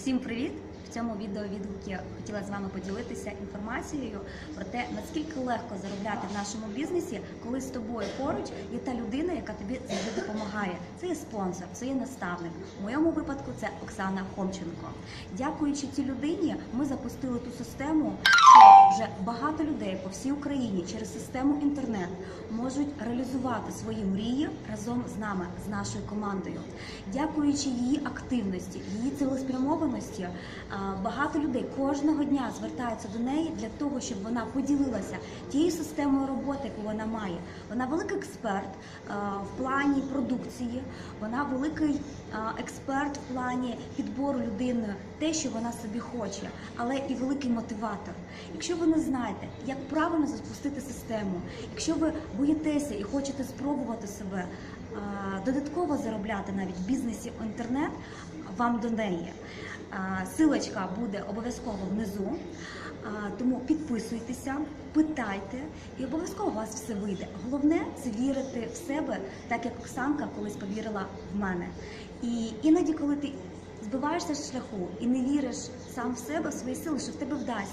Всім привіт! В цьому відеовідгуку я хотіла з вами поділитися інформацією про те, наскільки легко заробляти в нашому бізнесі, коли з тобою поруч є та людина, яка тобі завжди допомагає. Це є спонсор, це є наставник. У моєму випадку це Оксана Хомченко. Дякуючи цій людині, ми запустили ту систему, що вже багато людей по всій Україні через систему інтернет можуть реалізувати свої мрії разом з нами, з нашою командою. Дякуючи її активності, її цілеспрямованості, багато людей кожного дня звертаються до неї для того, щоб вона поділилася тією системою роботи, яку вона має. Вона великий експерт в плані продукції, вона великий експерт в плані підбору людини, те, що вона собі хоче, але і великий мотиватор. Якщо ви не знаєте, як правильно запустити систему, якщо ви боїтеся і хочете спробувати себе додатково заробляти навіть в бізнесі в інтернет, вам до неї. Силочка буде обов'язково внизу. Тому підписуйтеся, питайте, і обов'язково у вас все вийде. Головне це вірити в себе, так як Оксанка колись повірила в мене. І іноді, коли ти збиваєшся з шляху і не віриш сам в себе, в свої сили, що в тебе вдасться.